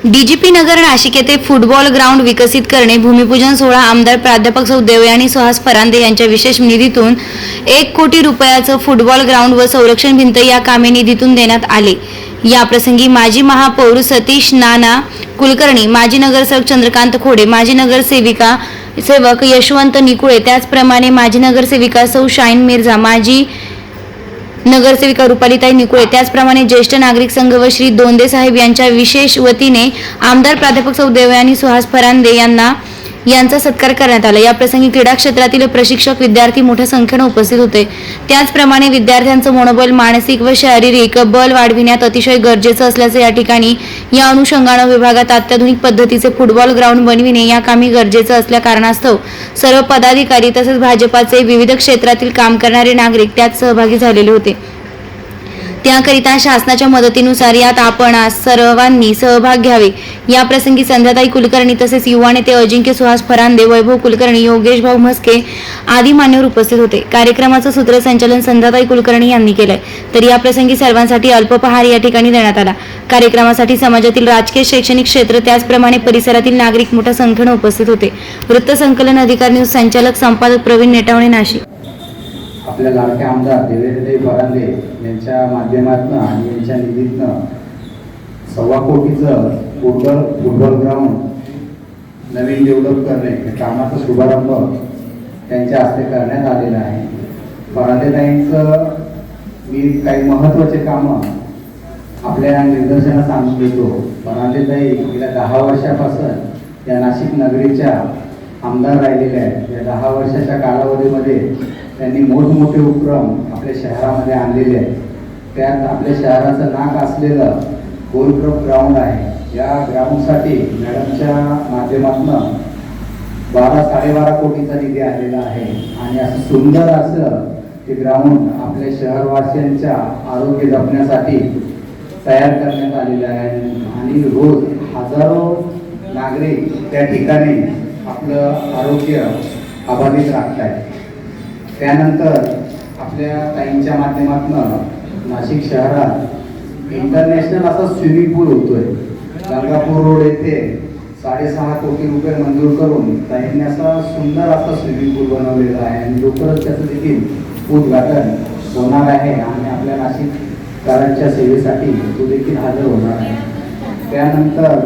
DGP नगर नाशिक येथे football ground विकसित करणे भूमिपूजन सोहळा आमदार प्राध्यापक सौ आणि सुहास परांदे यांच्या विशेष निधीतून एक कोटी रुपयाचं फुटबॉल ग्राउंड व संरक्षण भिंत या कामे निधीतून देण्यात आले. या प्रसंगी माजी महापौर सतीश नाना कुलकर्णी माजी नगरसेवक चंद्रकांत खोडे माजी नगरसेविका सेवक यशवंत निकुळे त्याचप्रमाणे माजी नगरसेविका सौ शाईन मिर्झा माजी नगरसेविका रुपालीताई निकुळे त्याचप्रमाणे ज्येष्ठ नागरिक संघ व श्री दोंदे साहेब यांच्या विशेष वतीने आमदार प्राध्यापक सौदेव यांनी सुहास फरांदे यांना यांचा सत्कार करण्यात आला. याप्रसंगी क्रीडा क्षेत्रातील प्रशिक्षक विद्यार्थी मोठ्या संख्येने उपस्थित होते. त्याचप्रमाणे विद्यार्थ्यांचं मनोबल मानसिक व शारीरिक बल वाढविण्यात अतिशय गरजेचं असल्याचं या ठिकाणी या अनुषंगानं विभागात अत्याधुनिक पद्धतीचे फुटबॉल ग्राउंड बनविणे या कामी गरजेचं असल्या कारणास्तव सर्व पदाधिकारी तसेच भाजपाचे विविध क्षेत्रातील काम करणारे नागरिक त्यात सहभागी झालेले होते. त्याकरिता शासनाच्या मदतीनुसार यात आपण सर्वांनी सहभाग घ्यावे. या प्रसंगी संध्याताई कुलकर्णी तसेच युवा नेते अजिंक्य सुहास फरांदे वैभव कुलकर्णी योगेश भाऊ म्हस्के आदी मान्यवर उपस्थित होते. कार्यक्रमाचं सूत्रसंचालन संध्याताई कुलकर्णी यांनी केलंय. तर या प्रसंगी सर्वांसाठी अल्पपहार या ठिकाणी देण्यात आला. कार्यक्रमासाठी समाजातील राजकीय शैक्षणिक क्षेत्र त्याचप्रमाणे परिसरातील नागरिक मोठ्या संख्येने उपस्थित होते. वृत्तसंकलन अधिकारी न्यूज संचालक संपादक प्रवीण नेटावणे नाशिक. आपल्या लाडक्या आमदार देवेंद्रजी फरांदे यांच्या माध्यमातून आणि यांच्या निधीतनं सव्वा कोटीचं फुटबॉल फुटबॉल ग्राउंड नवीन डेव्हलप करणे या कामाचा शुभारंभ त्यांच्या हस्ते करण्यात आलेला आहे. फरांदेताईंचं मी काही महत्त्वाचे कामं आपल्या निदर्शनास आणून देतो. फरांदेताई गेल्या दहा वर्षापासून या नाशिक नगरीच्या आमदार राहिलेल्या आहेत. या दहा वर्षाच्या कालावधीमध्ये त्यांनी मोठमोठे उपक्रम आपल्या शहरामध्ये आणलेले आहेत. त्यात आपल्या शहराचं नाक असलेलं गोलक्रप ग्राउंड आहे. या ग्राउंडसाठी मॅडमच्या माध्यमातून बारा साडेबारा कोटीचा निधी आलेला आहे. आणि असं सुंदर असं ते ग्राउंड आपल्या शहरवासियांच्या आरोग्य जपण्यासाठी तयार करण्यात आलेलं आहे. आणि रोज हजारो नागरिक त्या ठिकाणी आपलं आरोग्य अबाधित राखत आहेत त्यानंतर आपल्या ताईंच्या माध्यमातून नाशिक शहरात इंटरनॅशनल असा स्विमिंग पूल होतोय. गंगापूर रोड येथे साडेसहा कोटी रुपये मंजूर करून ताईंनी असा सुंदर असा स्विमिंग पूल बनवलेला आहे आणि लवकरच त्याचं देखील उद्घाटन होणार आहे आणि आपल्या नाशिककरांच्या सेवेसाठी तो देखील हजर होणार आहे. त्यानंतर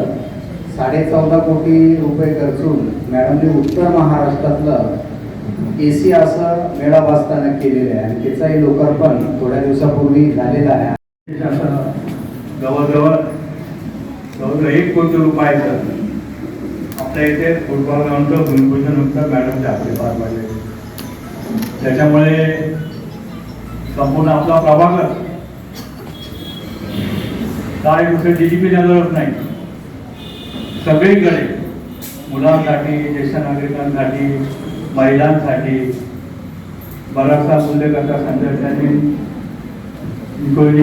साडे चौदा कोटी रुपये खर्चून मॅडमने उत्तर महाराष्ट्रातलं ए सी असं मेळावास्थानं केलेलं आहे आणि त्याचाही लोकार्पण थोड्या दिवसापूर्वी झालेलं आहे. जवळजवळ जवळजवळ एक कोटी रुपयाचं आपल्या इथे फुटबॉल ग्राउंडचं भूमिपूजन होतं मॅडमच्या आपले पार पडले त्याच्यामुळे संपूर्ण आपला प्रभाग काय दुसरे डी जी पी नगरच नाही. सगळीकडे मुलांसाठी ज्येष्ठ नागरिकांसाठी महिलांसाठी बराचसा मूल्यकर्ता संघ त्यांनी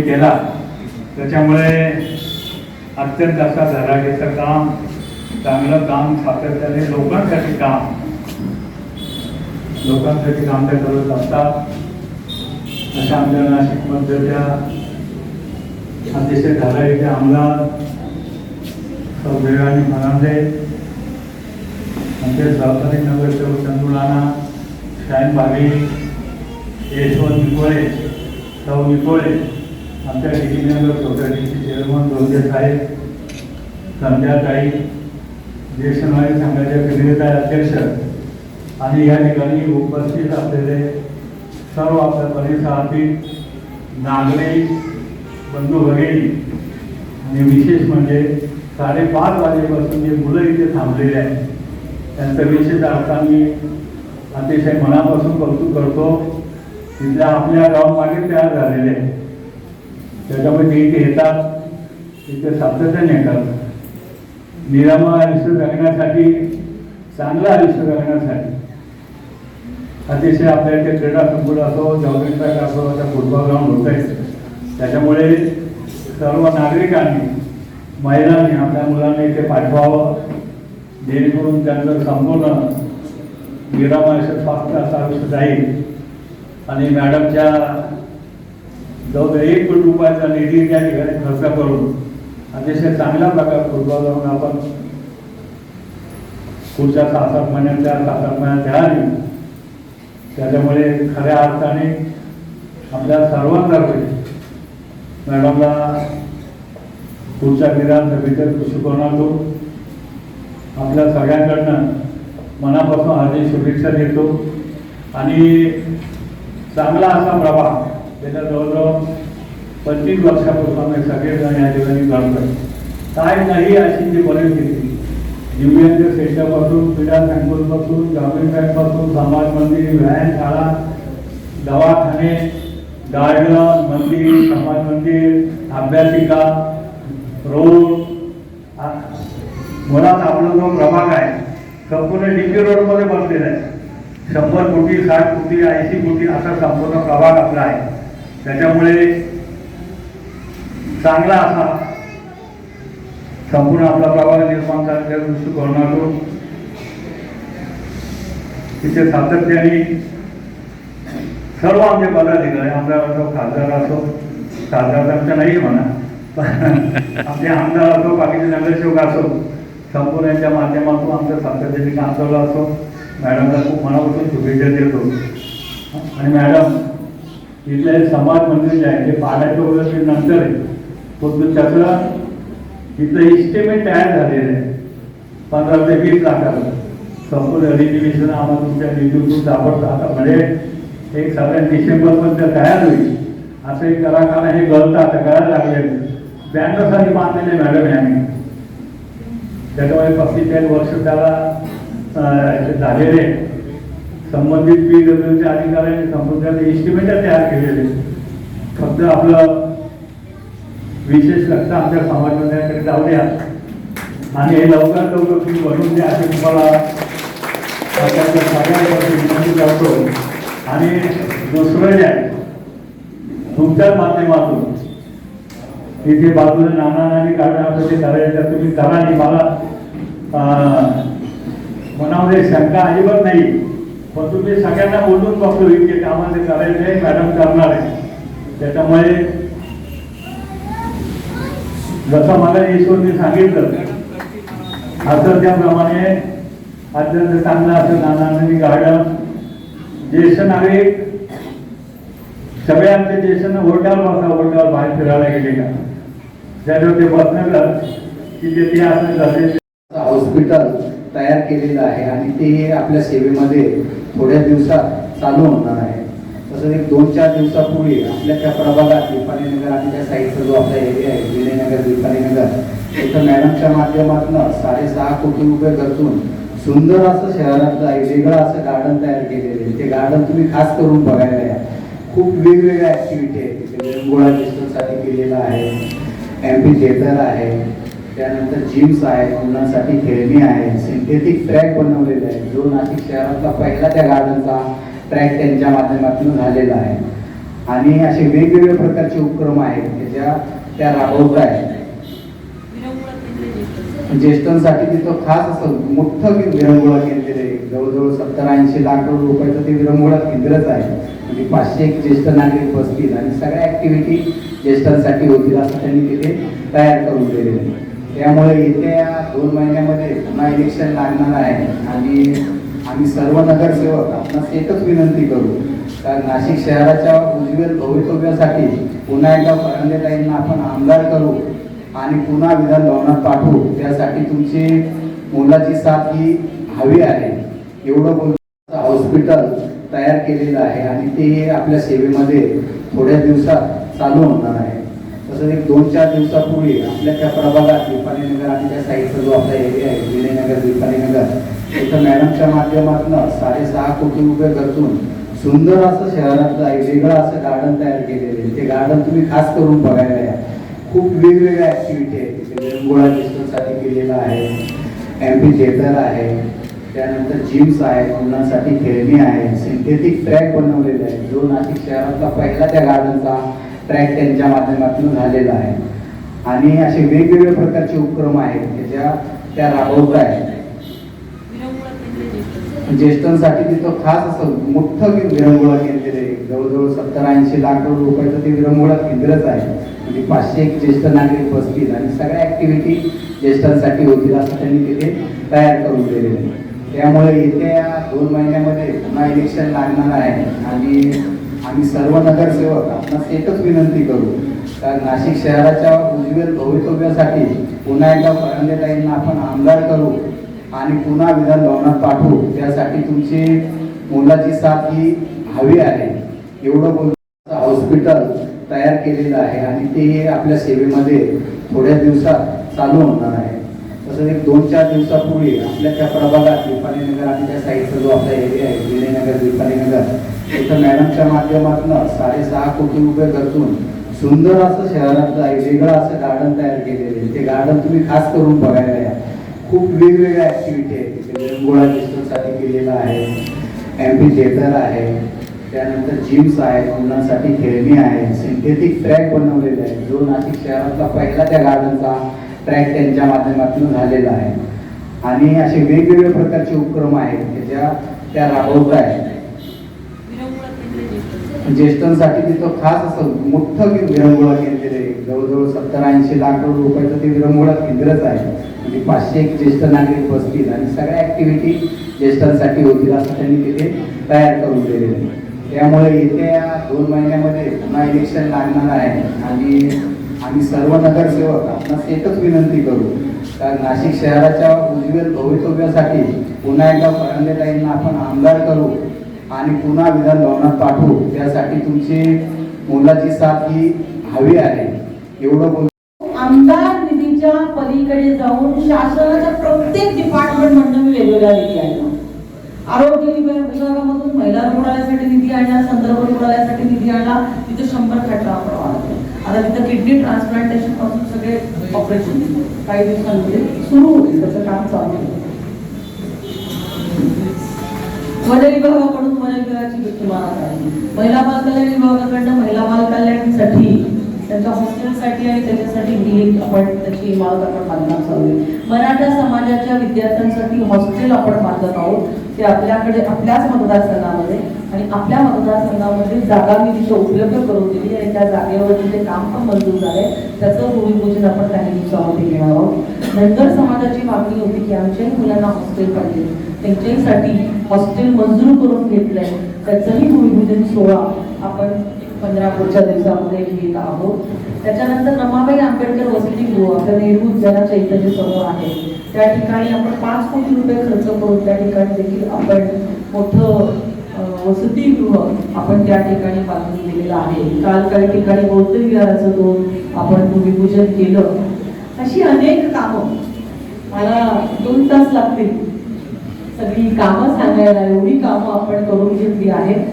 केला. त्याच्यामुळे अत्यंत असा धराडीचं काम चांगलं काम सातत्याने लोकांसाठी काम लोकांसाठी काम ते करत असतात. अशा आमच्या नाशिकमधल्या अतिशय धडाडीचे आमदार सौदेवानी म्हणाले म्हणजे सहकारी नगरसेवक चंदुलाना शाईन भाभी यशवंत निकोळे सौ निकोळे आमच्या नगर सोसायटीचे चेअरमन दोंदे साहेब संध्याताई ज्येष्ठ नागरिक संघाचे केंद्रीय अध्यक्ष आणि या ठिकाणी उपस्थित असलेले सर्व आपल्या परिसरातील नागरिक बंधू भगिनी आणि विशेष म्हणजे साडेपाच वाजेपासून जे मुलं इथे थांबलेले आहेत त्यांचं विशेष अर्थ मी अतिशय मनापासून कौतुक करतो. तिथल्या आपल्या गावामागे तयार झालेले आहे त्याच्यामुळे ते इथे येतात तिथे सातत्याने येतात. निरामय आयुष्य जगण्यासाठी चांगलं आयुष्य जगण्यासाठी. अतिशय आपल्या इथे क्रीडा संकुल असो जॉगिंग ट्रॅक असो आता फुटबॉल ग्राउंड होत आहे त्याच्यामुळे सर्व नागरिकांनी महिलांनी आपल्या मुलांनी इथे पाठवावं. जेणेकरून त्यांचं संपूर्ण निरामायुष्य स्वास्थ्य असं आयुष्य जाईल. आणि मॅडमच्या जवळ एक कोटी रुपयाचा निधी त्या ठिकाणी खर्च करून अतिशय चांगल्या प्रकारे फुटबॉल जाऊन आपण पुढच्या सात आठ सहा सात आठ महिन्यात खेळाली त्याच्यामुळे खऱ्या अर्थाने आपल्या सर्वांतर्फे मॅडमला पुढच्या क्रीडांसाठी दृष्टिकोनातून आपल्या सगळ्यांकडनं मनापासून हार्दिक शुभेच्छा देतो. आणि चांगला असा प्रभाव त्याच्या जवळजवळ पंचवीस वर्षापासून आम्ही सगळेजण या ठिकाणी करतोय काय नाही अशी जी परिस्थिती. दिव्यांच्या सेंटरपासून क्रीडा संकुलपासून ग्रामीण बँकपासून समाज मंदिर व्यायामशाळा दवाखाने गार्डन मंदिर समाज मंदिर अभ्यासिका रोड मुळात आपला जो प्रभाग आहे संपूर्ण डीपी रोडमध्ये बसलेला आहे. शंभर कोटी साठ कोटी ऐंशी कोटी असा संपूर्ण प्रभाग आपला आहे. त्याच्यामुळे चांगला असा संपूर्ण आपला प्रभाग निर्माण करण्याच्या दृष्टिकोनातून तिथे सातत्याने सर्व आमचे पदाधिकारी आमदार असो खासदार असो खासदार आमच्या नाही म्हणा पण आमचे आमदार असो बाकीचे नगरसेवक असो संपूर्ण यांच्या माध्यमातून आमचं सातत्याने काम चालू असतो. मॅडमला खूप मनापासून शुभेच्छा देतो. आणि मॅडम इथले हे समाज मंदिर जे आहे ते पाण्याचं वगैरे नंतर आहे पण त्याचं इथलं इस्टिमेट तयार झालेलं आहे. पंधरा ते वीस लाखाचं संपूर्ण रिजिव्हेशन आम्हाला तुमच्या निधीतून दाबत आता म्हणजे एक साधारण डिसेंबरपर्यंत तयार होईल. असं एक कलाकार हे गळतात करायला लागले ब्याण्णव साली बांधलेले मॅडम आहे आम्ही त्याच्यामुळे पस्तीस चाळीस वर्ष त्याला झालेले संबंधित पी डब्ल्यूच्या अधिकाऱ्यांनी संपूर्ण इस्टिमेट तयार केलेले फक्त आपलं विशेष लक्ष आमच्या समाज मंदिराकडे जाऊ द्या. आणि हे लवकर लवकर तुम्ही बनवून द्या असे तुम्हाला सरकारच्या विनंती करतो. आणि दुसरं जे आहे तुमच्याच माध्यमातून इथे बाजूला नाना नानी काढा असं ते करायचं तुम्ही करा आणि मला मनामध्ये शंका अजिबात नाही. पण तुम्ही सगळ्यांना बोलून बघतो इतके कामाचे करायचे मॅडम करणार आहे. त्याच्यामुळे जसं मला ईश्वरने सांगितलं असं त्याप्रमाणे अत्यंत चांगलं असं नानांनी गार्डन ज्येष्ठ नागरिक सगळे आमचे ज्येष्ठ ओरडाल बसा ओरडाल बाहेर फिरायला गेले का? ज्याच्यावर ते बसणार की ते ते हॉस्पिटल तयार केलेलं आहे आणि ते आपल्या सेवेमध्ये थोड्या दिवसात चालू होणार आहे. तसंच एक दोन चार दिवसापूर्वी आपल्या त्या प्रभागात दीपाली नगर आणि त्या साईडचा जो आपला एरिया आहे विनयनगर दीपाली नगर तिथं मॅडमच्या माध्यमातून साडेसहा कोटी रुपये खर्चून सुंदर असं शहरातलं एक वेगळं असं गार्डन तयार केलेलं आहे. ते गार्डन तुम्ही खास करून बघायला या. खूप वेगवेगळ्या ऍक्टिव्हिटी आहेत तिथे. विरंगुळा दिसण्यासाठी केलेला आहे. एम्पी थिएटर आहे त्यानंतर जिम्स आहेत मुलांसाठी खेळणी आहे सिंथेटिक ट्रॅक बनवलेला आहे जो नाशिक शहरातला पहिला त्या गार्डनचा ट्रॅक त्यांच्या माध्यमातून झालेला आहे. आणि असे वेगवेगळ्या प्रकारचे उपक्रम आहेत त्याच्या ज्या त्या राबवत आहेत. ज्येष्ठांसाठी तिथं खास असं मोठं विरंगुळा केंद्र आहे. जवळजवळ सत्तर ऐंशी लाख रुपयाचं ते विरंगुळा केंद्रच आहे. म्हणजे पाचशे एक ज्येष्ठ नागरिक बसतील आणि सगळ्या ऍक्टिव्हिटी ज्येष्ठांसाठी होतील असं त्यांनी तिथे तयार करून दिलेलं आहे. त्यामुळे येत्या दोन महिन्यामध्ये पुन्हा इलेक्शन लागणार आहे. आणि आम्ही सर्व नगरसेवक आपणास एकच विनंती करू कारण नाशिक शहराच्या उज्ज्वल भवितव्यासाठी पुन्हा एकदा फडणवीसांना आपण आमदार करू आणि पुन्हा विधान भवनात पाठवू. त्यासाठी तुमची मुलाची साथ ही हवी आहे. एवढं बोल हॉस्पिटल तयार केलेलं आहे आणि ते आपल्या सेवेमध्ये थोड्या दिवसात चालू होणार आहे. तसंच एक दोन चार दिवसापूर्वी आपल्या त्या प्रभागात दीपाली नगर आणि त्या साईडचा जो आपला एरिया आहे विनयनगर दीपाली नगर तिथं मॅडमच्या माध्यमातून साडेसहा कोटी रुपये खर्चून सुंदर असं शहरातलं एक वेगळं असं गार्डन तयार केलेलं आहे. ते गार्डन तुम्ही खास करून बघायला या. खूप वेगवेगळ्या ॲक्टिव्हिटी आहेत. तिथे विरंगुळा डिस्टन्ससाठी केलेला आहे. एम्पी थिएटर आहे. त्यानंतर जिम्स आहेत मुलांसाठी खेळणी आहे सिंथेटिक ट्रॅक बनवलेले आहे जो नाशिक शहरातला पहिला त्या गार्डनचा ट्रॅक त्यांच्या माध्यमातून झालेला आहे. आणि असे वेगवेगळ्या प्रकारचे उपक्रम आहेत त्याच्या ज्या त्या राबवत आहेत. ज्येष्ठांसाठी तिथं खास असं मोठं विरंगुळा केंद्र आहे. जवळजवळ सत्तर ऐंशी लाख रुपयाचं ते विरंगुळा केंद्रच आहे. म्हणजे पाचशे एक ज्येष्ठ नागरिक बसतील आणि सगळ्या ॲक्टिव्हिटी ज्येष्ठांसाठी होतील असं त्यांनी तिथे तयार करून दिलेलं आहे. त्यामुळे येत्या दोन महिन्यामध्ये पुन्हा इलेक्शन लागणार आहे. आणि आम्ही सर्व नगरसेवक आपणास एकच विनंती करू कारण नाशिक शहराच्या उज्ज्वल भवितव्यासाठी पुन्हा एकदा फरांदेताईंना आपण आमदार करू आणि पुन्हा विधानभवनात पाठवू. त्यासाठी तुमची मुलाची साथ ही हवी आहे. एवढं बोल हॉस्पिटल तयार केलेलं आहे आणि ते आपल्या सेवेमध्ये थोड्या दिवसात चालू होणार आहे. तसंच एक दोन चार दिवसापूर्वी आपल्या त्या प्रभागात दीपाली नगर आणि त्या साईडचा जो आपला एरिया आहे विजयनगर दीपालीनगर तिथं मॅडमच्या माध्यमातून साडेसहा कोटी रुपये खर्चून सुंदर असं शहरातलं आहे वेगळं असं गार्डन तयार केलेलं आहे. ते गार्डन तुम्ही खास करून बघायला या. खूप वेगवेगळ्या ऍक्टिव्हिटी आहेत. तिथे विरंगुळा डिस्टन्ससाठी केलेला आहे एम्पी थिएटर आहे त्यानंतर जिम्स आहेत मुलांसाठी खेळणी आहे सिंथेटिक ट्रॅक बनवलेले आहे जो नाशिक शहरातला पहिला त्या गार्डनचा ट्रॅक त्यांच्या माध्यमातून झालेला आहे. आणि असे वेगवेगळे प्रकारचे उपक्रम आहेत त्याच्या त्या राबवत आहेत. ज्येष्ठांसाठी तिथं खास असं मोठं विरंगुळा केंद्र आहे. जवळजवळ सत्तर ऐंशी लाख रुपयाचं ते विरंगुळा केंद्रच आहे. म्हणजे पाचशे एक ज्येष्ठ नागरिक बसतील आणि सगळ्या ॲक्टिव्हिटी ज्येष्ठांसाठी होतील असं त्यांनी तिथे तयार करून दिलेलं आहे. त्यामुळे येत्या दोन महिन्यामध्ये पुन्हा इलेक्शन लागणार आहे. आणि आणि सर्व नगरसेवक आपणास एकच विनंती करू कारण नाशिक शहराच्या उज्ज्वल भवितव्यासाठी पुन्हा एकदा फरांदेताईंना आपण आमदार करू आणि पुन्हा विधानभवनात पाठवू. त्यासाठी तुमची मुलाची साथ ही हवी आहे. एवढं बोल. आमदार निधीच्या पलीकडे जाऊन शासनाच्या प्रत्येक डिपार्टमेंट मधून वेगवेगळ्या निधी आणला आरोग्य विभागामधून महिला रुग्णालयासाठी निधी आणला संदर्भ रुग्णालयासाठी निधी आणला तिथे शंभर खटला आता तिथं किडनी ट्रान्सप्लांटेशनपासून सगळे ऑपरेशन काही दिवसांमध्ये सुरू होईल त्याचं काम चालू आहे. वन विभागाकडून वन विभागाची विद्यमानात आहे. महिला बाल कल्याण विभागाकडनं महिला बाल कल्याणसाठी त्यांच्या हॉस्टेलसाठी आणि त्याच्यासाठी ही एक आपण त्याची इमारत आपण बांधणार चालू आहे. मराठा समाजाच्या विद्यार्थ्यांसाठी हॉस्टेल आपण बांधत आहोत. ते आपल्याकडे आपल्याच मतदारसंघामध्ये आणि आपल्या मतदारसंघामध्ये जागा मी तिथे उपलब्ध करून दिली आणि त्या जागेवरती ते काम पण मंजूर झालंय. त्याचं भूमिपूजन आपण काही दिवसामध्ये घेणार आहोत. नंतर समाजाची मागणी होती की आमच्याही मुलांना हॉस्टेल पाहिजे. त्यांच्यासाठी हॉस्टेल मंजूर करून घेतलंय. त्याचंही भूमिपूजन सोहळा आपण पंधरा पुढच्या दिवसामध्ये घेत आहोत. त्याच्यानंतर रमाबाई आंबेडकर वसतिगृह आपल्या नेहरू उद्यानाच्या इथं जे समोर आहे. त्या ठिकाणी आपण पाच कोटी रुपये खर्च करून त्या ठिकाणी देखील आपण मोठं वसतिगृह आपण त्या ठिकाणी बांधून दिलेलं आहे. काल काही ठिकाणी बौद्ध विहाराचं दोन आपण भूमिपूजन केलं. अशी अनेक कामं. मला दोन तास लागतील. सगळी कामं सांगायला एवढी कामं आपण करून घेतली आहेत.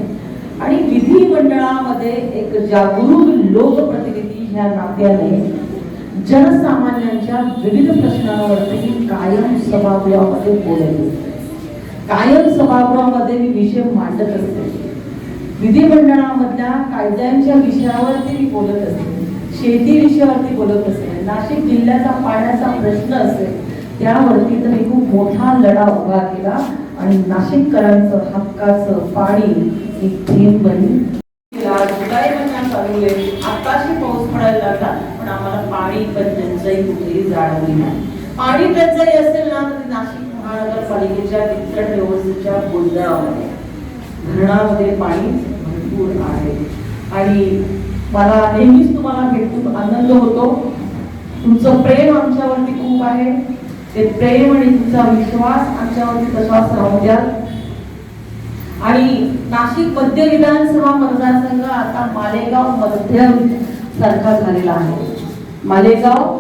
आणि विधिमंडळामध्ये एक जागरूक लोकप्रतिनिधी ह्या नात्याने जनसामान्यांच्या विविध प्रश्नांवरती कायम सभागृहामध्ये बोलले कायम सभागृहामध्ये मी विषय मांडत असते. विधिमंडळामधल्या कायद्यांच्या विषयावरती मी बोलत असते. शेती विषयावरती बोलत असते. नाशिक जिल्ह्याचा पाण्याचा प्रश्न असेल त्यावरती तर मी खूप मोठा लढा उभा केला आणि नाशिककरांचं हक्काचं पाणी एक थेंब बनी आताशी पाऊस पडायला लागला पण आम्हाला पाणी पण टंचाई कुठेही जाणवली नाही. पाणी टंचाई असेल ना तर नाशिक महानगरपालिकेच्या वितरण व्यवस्थेच्या गोंधळामध्ये धरणामध्ये पाणी भरपूर आहे. आणि मला नेहमीच तुम्हाला भेटून आनंद होतो. तुमचं प्रेम आमच्यावरती खूप आहे. ते प्रेम आणि तुमचा विश्वास आमच्यावरती तसाच राहू द्या आणि नाशिक मध्य विधानसभा मतदारसंघ आता मालेगाव मध्यम सारखा झालेला आहे. मालेगाव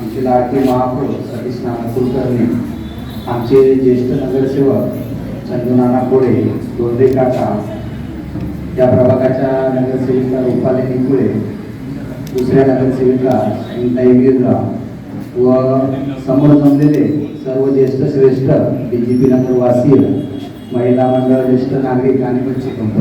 आमचे लाडके महापौर सतीश नाना कुलकर्णी आमचे ज्येष्ठ नगरसेवक चंदू नाना कोळे दोंदे काका या प्रभागाच्या नगरसेविका रुपाली निकुळे दुसऱ्या नगरसेविका इंताई बिर्ला व समोर जमलेले सर्व ज्येष्ठ श्रेष्ठ बी जे पी नगर वासीय महिला मंडळ ज्येष्ठ नागरिक आणि बच्चे कंपनी